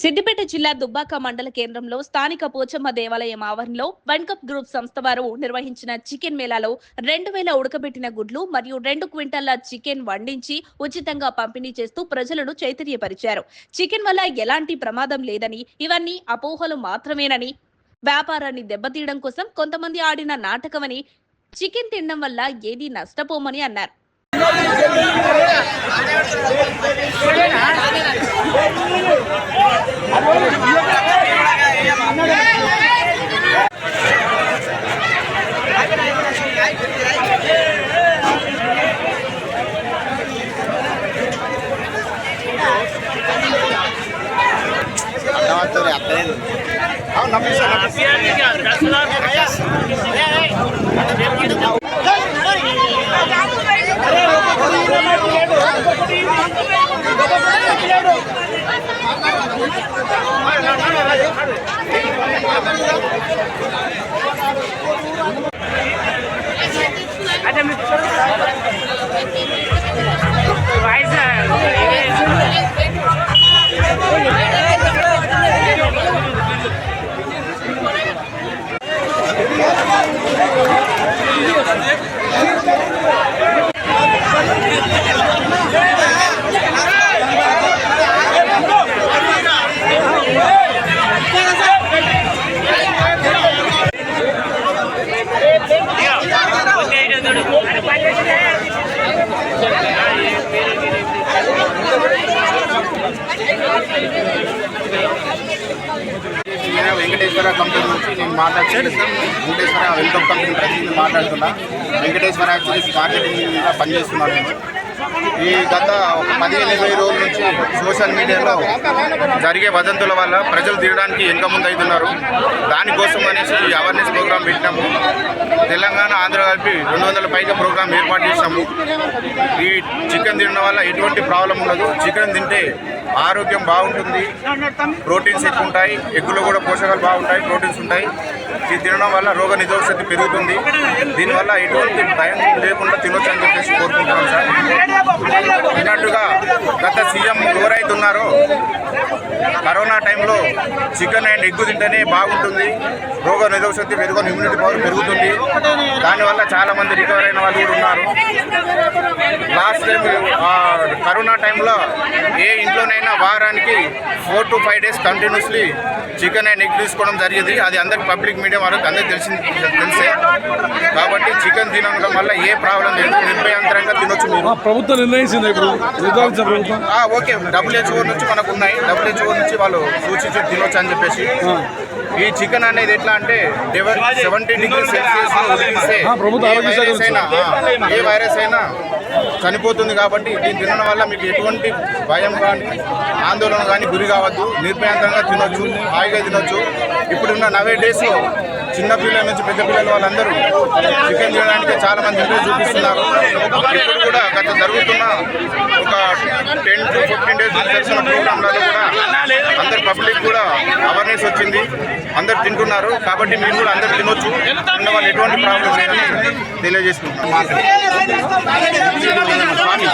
సిద్దిపేట జిల్లా దుబ్బాక మండల కేంద్రంలో స్థానిక పోచమ్మ దేవాలయం ఆవరణలో వన్ కప్ గ్రూప్ సంస్థ వారు నిర్వహించిన చికెన్ మేళాలో రెండు వేల ఉడకబెట్టిన గుడ్లు మరియు రెండు క్వింటాల చికెన్ వండించి ఉచితంగా పంపిణీ చేస్తూ ప్రజలను చైతన్యపరిచారు చికెన్ వల్ల ఎలాంటి ప్రమాదం లేదని ఇవన్నీ అపోహలు మాత్రమేనని వ్యాపారాన్ని దెబ్బతీయడం కోసం కొంతమంది ఆడిన నాటకమని చికెన్ తినడం వల్ల ఏదీ నష్టపోమని అన్నారు Let's go. అవును వెంకటేశ్వర కంపెనీ నుంచి నేను మాట్లాడుతాను వెంకటేశ్వర వెల్కమ్ కంపెనీ ప్రతినిధి మాట్లాడుతున్నా. వెంకటేశ్వర యాక్చువల్లీ మార్కెటింగ్ పనిచేస్తున్నాను నేను. ఈ గత ఒక పదిహేను ఇరవై రోజుల నుంచి సోషల్ మీడియాలో జరిగే వదంతుల వల్ల ప్రజలు తీయడానికి వెనుక ముందు అవుతున్నారు దానికోసం అనేసి ఈ అవేర్నెస్ ప్రోగ్రామ్ పెట్టినాము. తెలంగాణ ఆంధ్ర కలిపి రెండు వందల పైగా ప్రోగ్రామ్ ఏర్పాటు చేసాము ఈ చికెన్ తినడం వల్ల ఎటువంటి ప్రాబ్లం ఉండదు. చికెన్ తింటే ఆరోగ్యం బాగుంటుంది. ప్రోటీన్స్ ఎక్కువ ఉంటాయి. ఎగ్గులో కూడా పోషకాలు బాగుంటాయి. ప్రోటీన్స్ ఉంటాయి. ఇది తినడం వల్ల రోగ నిరోధక శక్తి పెరుగుతుంది. దీనివల్ల ఎటువంటి భయం లేకుండా తినొచ్చు అని చెప్పేసి కోరుకుంటున్నాం సార్. అన్నట్టుగా గత సీఎం ఎవరైతే ఉన్నారో కరోనా టైంలో చికెన్ అండ్ ఎగ్గు తింటేనే బాగుంటుంది. రోగ నిరోధక శక్తి పెరుగుని ఇమ్యూనిటీ పవర్ పెరుగుతుంది. దానివల్ల చాలా మంది రికవర్ అయిన వాళ్ళు కూడా ఉన్నారు. లాస్ట్ టైం కరోనా టైంలో ఏ ఇంట్లోనైనా వారానికి four to five days continuously chicken and egg తీసుకోవడం జరిగింది. అది అందరికి పబ్లిక్ మీడియా వరకు అందరికి తెలిసింది తెలిసే. కాబట్టి చికెన్ తినడం వల్ల ఏ ప్రాబ్లం లేదు. నిర్భయాంతరంగా తినొచ్చు మీరు. ప్రభుత్వం నిర్ణయించింది ఇప్పుడు? ఓకే. డబ్ల్యూహెచ్ఓ నుంచి మనకు ఉన్నాయి. డబ్ల్యూహెచ్ఓ నుంచి వాళ్ళు సూచించి తినొచ్చు అని చెప్పేసి. ఈ చికెన్ అనేది ఎట్లా అంటే సెవెంటీ డిగ్రీ సెల్సియస్ ఉడికిస్తే అయినా ఏ వైరస్ అయినా చనిపోతుంది కాబట్టి దీన్ని తినడం వల్ల మీకు ఎటువంటి భయం కానీ ఆందోళన కానీ గురి కావద్దు. నిర్భయాంతంగా తినొచ్చు హాయిగా తినొచ్చు. ఇప్పుడున్న నవే డేస్లో చిన్న పిల్లల నుంచి పెద్ద పిల్లల వాళ్ళందరూ చికెన్ తినడానికి చాలా మంది ఇంట్రెస్ట్ చూపిస్తున్నారు. ఇప్పుడు కూడా గత జరుగుతున్న ఒక టు ఫిఫ్టీన్ డేస్ ప్రోగ్రాంలలో కూడా అందరు పబ్లిక్ కూడా అవేర్నెస్ వచ్చింది. అందరు తింటున్నారు. కాబట్టి మీరు కూడా అందరు తినొచ్చు. తిన్న వాళ్ళు ఎటువంటి ప్రాబ్లం లేదని తెలియజేసుకుంటున్నాం. స్వామి